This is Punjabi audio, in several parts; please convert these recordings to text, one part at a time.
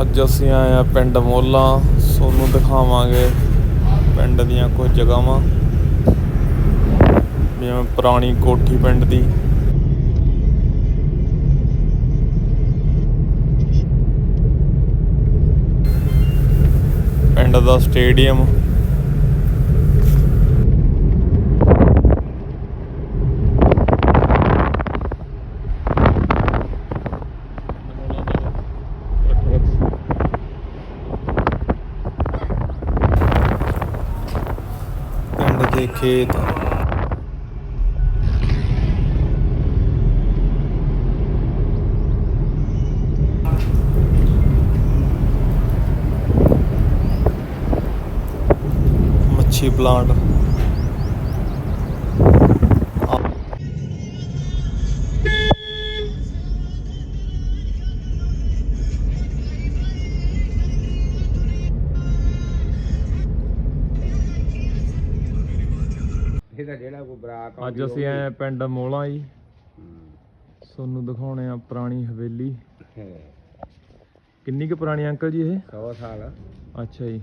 ਅੱਜ ਅਸੀਂ ਆਏ ਆ ਪਿੰਡ ਮੋਲਾ। ਸੋਨੂੰ ਦਿਖਾਵਾਂਗੇ ਪਿੰਡ ਦੀਆਂ ਕੁਝ ਜਗ੍ਹਾਵਾਂ। ਜਿਵੇਂ ਪੁਰਾਣੀ ਕੋਠੀ ਪਿੰਡ ਦੀ। ਪਿੰਡ ਦਾ ਸਟੇਡੀਅਮ ਪਿੰਡ ਦੇ ਖੇਤ। ਮੱਛੀ ਪਲਾਂਟ। ਅੱਜ ਅਸੀਂ ਆਏ ਪਿੰਡ ਮੋਲਾ ਜੀ। ਤੁਹਾਨੂੰ ਦਿਖਾਉਣੇ ਆ ਪੁਰਾਣੀ ਹਵੇਲੀ। ਕਿੰਨੀ ਕੁ ਪੁਰਾਣੀ ਅੰਕਲ ਜੀ ਇਹ? 100 ਸਾਲ। ਅੱਛਾ ਜੀ।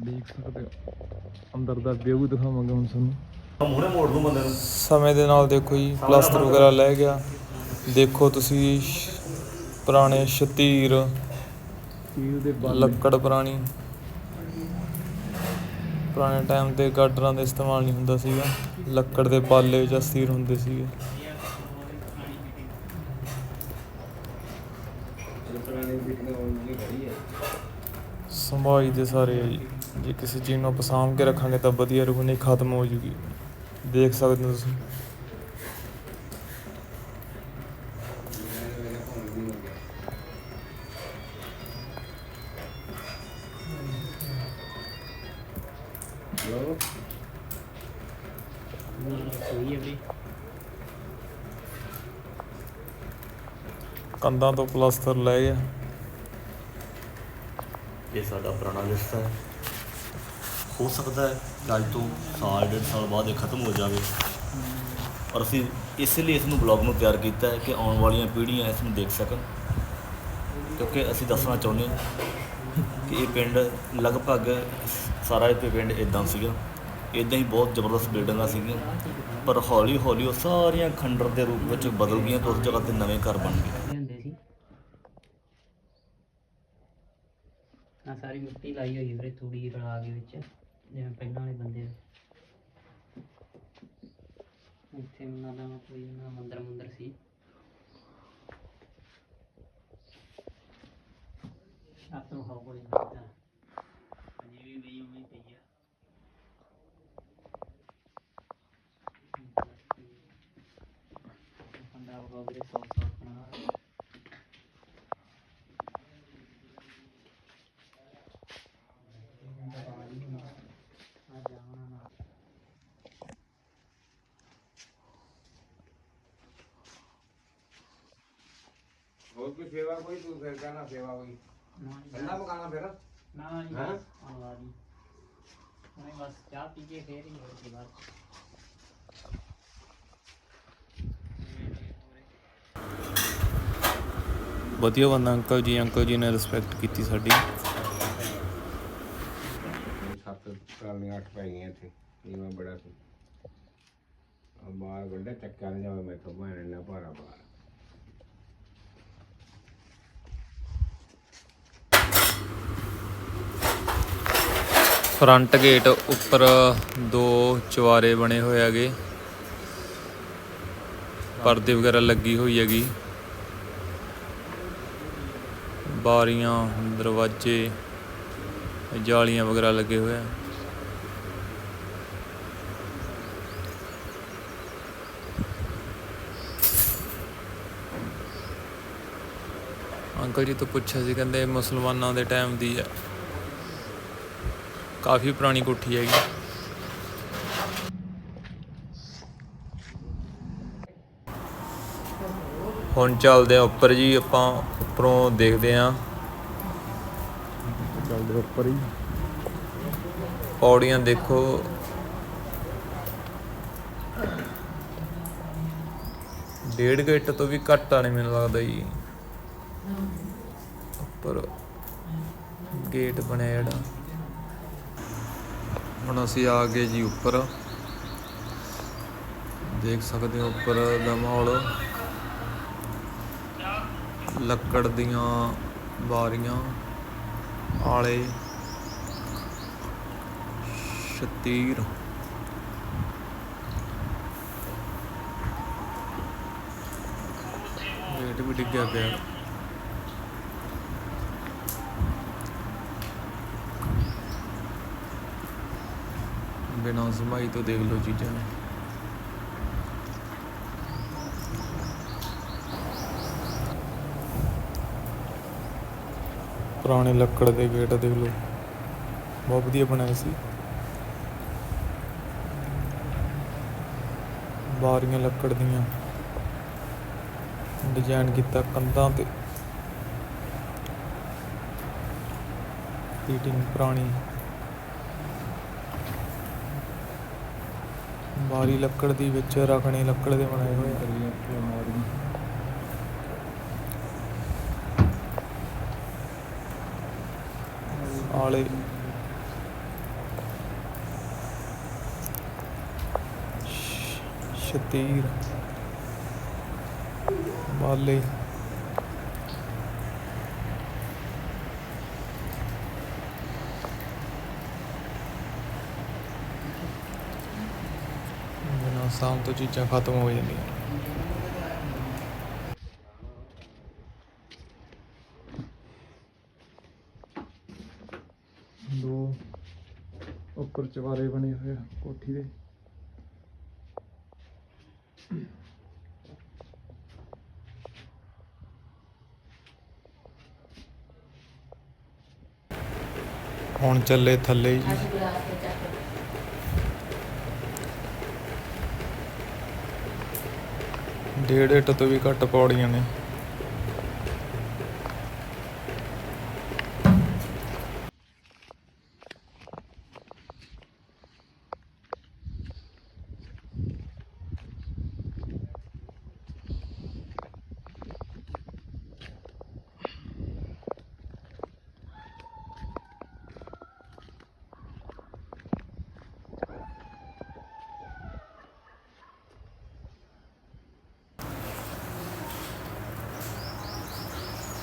ਦੇਖ ਸਕਦੇ ਹੋ। ਅੰਦਰ ਦਾ ਵਿਊ ਦਿਖਾਵਾਂਗੇ ਹੁਣ ਤੁਹਾਨੂੰ। ਮੂਹਰੇ ਮੋੜ ਦੂੰ ਬੰਦੇ ਨੂੰ। ਸਮੇਂ ਦੇ ਨਾਲ ਦੇਖੋ ਜੀ ਪਲਾਸਟਰ ਵਗੈਰਾ ਲੈ ਗਿਆ। ਦੇਖੋ ਤੁਸੀਂ ਪੁਰਾਣੇ ਸ਼ਤੀਰ। ਸਟੀਲ ਦੇ ਲੱਕੜ ਪੁਰਾਣੀ। ਪੁਰਾਣੇ ਟਾਈਮ ਤੇ ਗਾਡਰਾਂ ਦਾ ਇਸਤੇਮਾਲ ਨਹੀਂ ਹੁੰਦਾ ਸੀਗਾ। ਲੱਕੜ ਦੇ ਪਾਲੇ ਜਾਂ ਸਤੀਰ ਹੁੰਦੇ ਸੀਗੇ। ਸੰਭਾਈ ਦੇ ਸਾਰੇ ਜੀ। ਜੇ ਕਿਸੇ ਚੀਜ਼ ਨੂੰ ਆਪਾਂ ਸਾਂਭ ਕੇ ਰੱਖਾਂਗੇ ਤਾਂ ਵਧੀਆ ਰਹੂ, ਨਹੀਂ ਖਤਮ ਹੋ ਜੂਗੀ। ਦੇਖ ਸਕਦੇ ਹੋ ਤੁਸੀਂ। ਕੰਧਾਂ ਤੋਂ ਪਲਾਸਟਰ ਲੈ ਗਿਆ। ਇਹ ਸਾਡਾ ਪੁਰਾਣਾ ਲਿਸਟ ਹੈ। ਹੋ ਸਕਦਾ ਹੈ ਕਿ ਅੱਜ ਤੋਂ ਸਾਲ, ਡੇਢ ਸਾਲ ਬਾਅਦ ਇਹ ਖਤਮ ਹੋ ਜਾਵੇ। ਪਰ ਅਸੀਂ ਇਸ ਲਈ ਇਸ ਨੂੰ ਬਲੌਗ ਨੂੰ ਤਿਆਰ ਕੀਤਾ ਹੈ ਕਿ ਆਉਣ ਵਾਲੀਆਂ ਪੀੜ੍ਹੀਆਂ ਇਸ ਨੂੰ ਦੇਖ ਸਕਣ। ਕਿਉਂਕਿ ਅਸੀਂ ਦੱਸਣਾ ਚਾਹੁੰਦੇ ਹਾਂ ਕਿ ਇਹ ਪਿੰਡ ਲਗਭਗ ਸਾਰਾ ਇਹ ਪਿੰਡ ਇਦਾਂ ਸੀਗਾ। ਇਦਾਂ ਹੀ ਬਹੁਤ ਜ਼ਬਰਦਸਤ ਬਿਲਡਿੰਗਾਂ ਸੀਗੀਆਂ। ਪਰ ਹੌਲੀ ਹੌਲੀ ਉਹ ਸਾਰੀਆਂ ਖੰਡਰ ਦੇ ਰੂਪ ਵਿੱਚ ਬਦਲ ਗਈਆਂ ਤੇ ਉਸ ਜਗ੍ਹਾ ਤੇ ਨਵੇਂ ਘਰ ਬਣ ਗਏ ਹੁੰਦੇ ਸੀ ਆ ਸਾਰੀ ਮਿੱਟੀ ਲਾਈ ਹੋਈ ਵੀਰੇ, ਤੂੜੀ ਰਲਾ ਕੇ ਵਿੱਚ, ਜਿਵੇਂ ਪਹਿਲਾਂ ਵਾਲੇ ਬੰਦੇ ਇੱਥੇ ਉਹਨਾਂ ਦਾ ਕੋਈ ਨਾ ਮੰਦਰ ਮੰਦਰ ਸੀ। ਆਪ ਨੂੰ ਹੋ ਕੋਈ ਨਾ ਅਜੇ ਵੀ ਨਹੀਂ ਹੋਈ ਪਈ ਆ। ਪੰਡਾ ਹੋ ਵੀਰੇ ਸੌ ਸੌ ਬਣਾ ਹੋਰ ਕੋਈ ਸੇਵਾ ਕੋਈ ਤੂੰ ਫਿਰ ਕਹਿਣਾ ਸੇਵਾ ਪਕਾਣਾ ਫਿਰ? ਨਾ ਜੀ ਹੈਂ? ਆਵਾ ਜੀ। ਉਹਨੇ ਬਸ ਚਾਹ ਪੀ ਕੇ ਫੇਰ ਹੀ ਹੋਰ ਕੀ ਬਾਤ। ਵਧੀਆ ਬੰਦਾ ਅੰਕਲ ਜੀ ਅੰਕਲ ਜੀ ਨੇ ਰਿਸਪੈਕਟ ਕੀਤੀ ਸਾਡੀ। ਸੱਤ ਟਰਾਲੀਆਂ ਅੱਠ ਪੈ ਗਈਆਂ ਇੱਥੇ ਨੀਵਾ ਬੜਾ ਸੀ। ਆ ਬਾਹਰ ਵੱਡਾ ਚੱਕਾ ਨਹੀਂ ਜਾਵੇ ਮੈਂ ਤੋਂ ਮੈਂ ਨਾ ਭਾਰਾ ਬਾਹਰ। ਫਰੰਟ ਗੇਟ ਉੱਪਰ ਦੋ ਚਵਾਰੇ ਬਣੇ ਹੋਏ ਹੈਗੇ। ਪਰਦੇ ਵਗੈਰਾ ਲੱਗੀ ਹੋਈ ਹੈਗੀ। ਬਾਰੀਆਂ, ਦਰਵਾਜ਼ੇ, ਜਾਲੀਆਂ ਵਗੈਰਾ ਲੱਗੇ ਹੋਏ ਆ। ਅੰਕਲ ਜੀ ਤੋਂ ਪੁੱਛਿਆ ਸੀ, ਕਹਿੰਦੇ ਮੁਸਲਮਾਨਾਂ ਦੇ ਟਾਈਮ ਦੀ ਹੈ ਕਾਫੀ ਪੁਰਾਣੀ ਕੋਠੀ ਹੈਗੀ। ਹੁਣ ਚੱਲਦੇ ਆ ਉੱਪਰ ਜੀ ਆਪਾਂ ਉੱਪਰੋਂ ਦੇਖਦੇ ਆ ਚੱਲਦੇ ਉੱਪਰ ਹੀ ਪੌੜੀਆਂ ਦੇਖੋ। ਡੇਢ ਗੇਟ ਤੋਂ ਵੀ ਘੱਟ ਆਣੇ ਮੈਨੂੰ ਲੱਗਦਾ ਜੀ। ਉੱਪਰ ਗੇਟ ਬਣਿਆ ਜਿਹੜਾ। ਹੁਣ ਅਸੀਂ ਆ ਗਏ ਜੀ ਉੱਪਰ। ਦੇਖ ਸਕਦੇ ਹੋ ਉੱਪਰ ਦਾ ਮਾਹੌਲ। ਲੱਕੜ ਦੀਆਂ ਬਾਰੀਆਂ, ਆਲੇ, ਸ਼ਤੀਰ। ਗੇਟ ਵੀ ਡਿੱਗਿਆ ਪਿਆ। ਬਿਨਾਂ ਸਮਾਈ ਤੋਂ ਦੇਖ ਲਓ ਚੀਜ਼ਾਂ ਪੁਰਾਣੇ ਲੱਕੜ ਦੇ ਗੇਟ ਦੇਖ ਲਓ। ਬਹੁਤ ਵਧੀਆ ਬਣਾਏ ਸੀ। ਬਾਰੀਆਂ ਲੱਕੜ ਦੀਆਂ। ਡਿਜ਼ਾਈਨ ਕੀਤਾ ਕੰਧਾਂ ਤੇ। ਫੀਟਿੰਗ ਪੁਰਾਣੀ। ਬਾਰੀ ਲੱਕੜ ਦੀ ਵਿੱਚ ਰਖਣੇ ਲੱਕੜ ਦੇ ਬਣਾਏ ਹੋਏ। ਆ ਆਲੇ। ਸ਼- ਸ਼ਤੀਰ। ਬਾਲੇ ਬਿਨਾਂ ਸ਼ਾਮ ਤੋਂ ਚੀਜ਼ਾਂ ਖਤਮ ਹੋ ਜਾਂਦੀਆਂ। ਦੋ ਉੱਪਰ ਚਵਾਰੇ ਬਣੇ ਹੋਏ ਆ ਕੋਠੀ ਦੇ। ਹੁਣ ਚੱਲੇ ਥੱਲੇ ਜੀ। ਡੇਢ ਇੱਟ ਤੋਂ ਵੀ ਘੱਟ ਪੌੜੀਆਂ ਨੇ।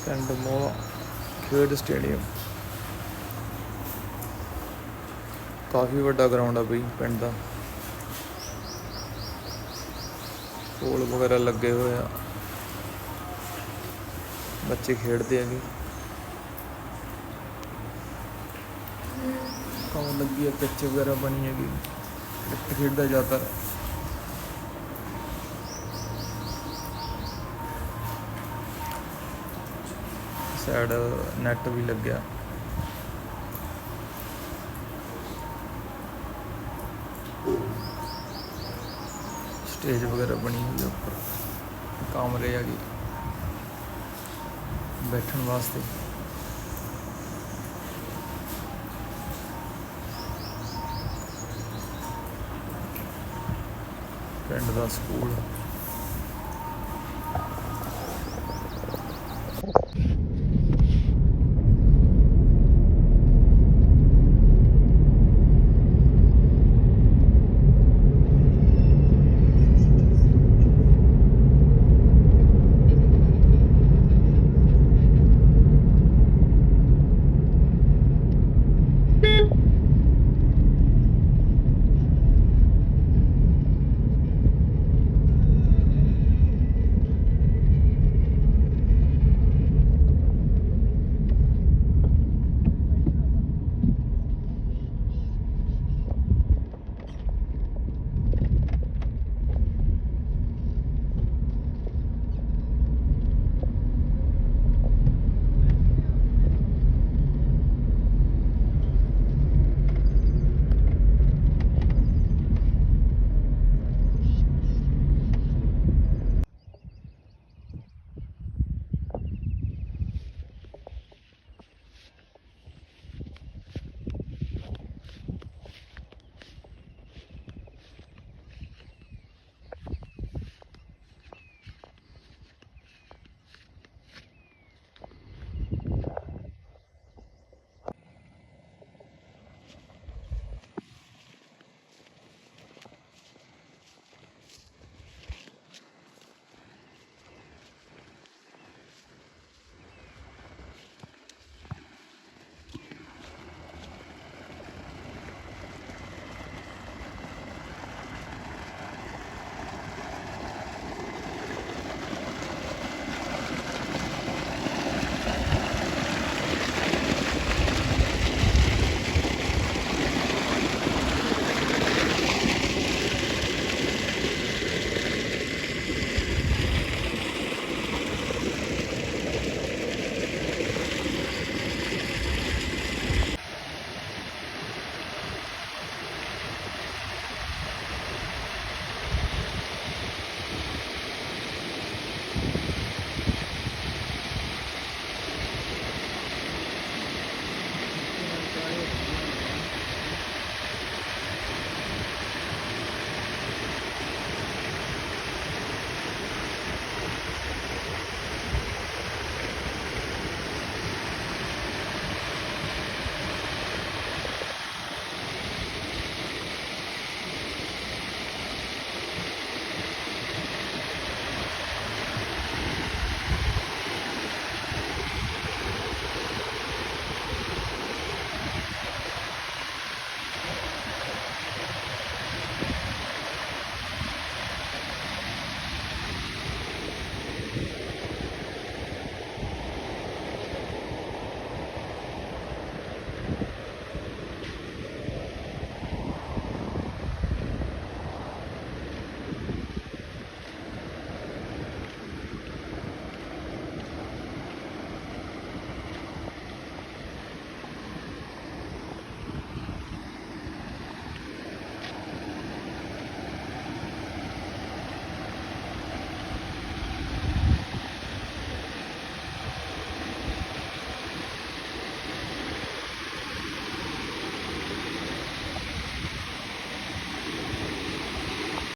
ਪਿੰਡ ਮੋਲਾ ਖੇਡ ਸਟੇਡੀਅਮ ਕਾਫੀ ਵੱਡਾ ਗਰਾਊਂਡ ਆ ਬਈ ਪਿੰਡ ਦਾ। ਪੋਲ ਵਗੈਰਾ ਲੱਗੇ ਹੋਏ ਆ। ਬੱਚੇ ਖੇਡਦੇ ਹੈਗੇ ਕੌਣ ਲੱਗੀ ਆ, ਪਿੱਚ ਵਗੈਰਾ ਬਣੀ ਹੈਗੀ। ਕ੍ਰਿਕਟ ਖੇਡਦਾ ਜ਼ਿਆਦਾਤਰ। ਸਾਈਡ ਨੈਟ ਵੀ ਲੱਗਿਆ। ਸਟੇਜ ਵਗੈਰਾ ਬਣੀ ਹੋਈ ਹੈ ਉੱਪਰ। ਕਮਰੇ ਆ ਗਏ ਬੈਠਣ ਵਾਸਤੇ। ਪਿੰਡ ਦਾ ਸਕੂਲ।